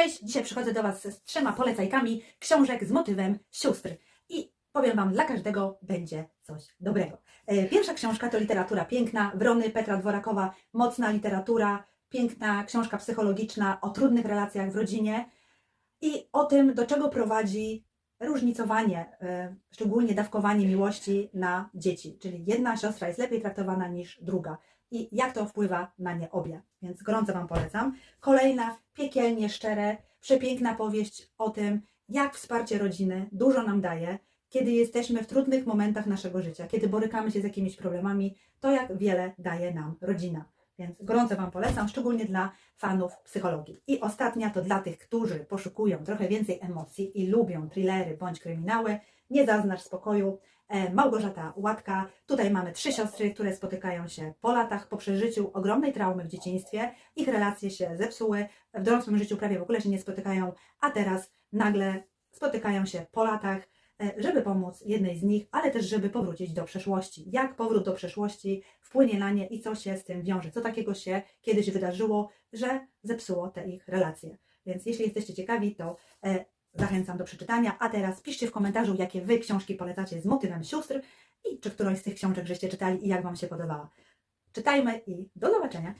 Cześć, dzisiaj przychodzę do Was z trzema polecajkami książek z motywem sióstr. I powiem Wam, dla każdego będzie coś dobrego. E, Pierwsza książka to literatura piękna, Wrony Petra Dworakowa, mocna literatura, piękna książka psychologiczna o trudnych relacjach w rodzinie i o tym, do czego prowadzi różnicowanie, e, szczególnie dawkowanie miłości na dzieci. Czyli jedna siostra jest lepiej traktowana niż druga i jak to wpływa na nie obie. Więc gorąco Wam polecam. Kolejna, piekielnie szczere, przepiękna powieść o tym, jak wsparcie rodziny dużo nam daje, kiedy jesteśmy w trudnych momentach naszego życia, kiedy borykamy się z jakimiś problemami, to jak wiele daje nam rodzina. Więc gorąco Wam polecam, szczególnie dla fanów psychologii. I ostatnia to dla tych, którzy poszukują trochę więcej emocji i lubią thrillery bądź kryminały. Nie zaznacz spokoju. E, Małgorzata Łatka. Tutaj mamy trzy siostry, które spotykają się po latach, po przeżyciu ogromnej traumy w dzieciństwie. Ich relacje się zepsuły, w dorosłym życiu prawie w ogóle się nie spotykają, a teraz nagle spotykają się po latach, żeby pomóc jednej z nich, ale też żeby powrócić do przeszłości. Jak powrót do przeszłości wpłynie na nie i co się z tym wiąże? Co takiego się kiedyś wydarzyło, że zepsuło te ich relacje? Więc jeśli jesteście ciekawi, to e, zachęcam do przeczytania. A teraz piszcie w komentarzu, jakie Wy książki polecacie z motywem sióstr i czy którąś z tych książek żeście czytali i jak Wam się podobała. Czytajmy i do zobaczenia.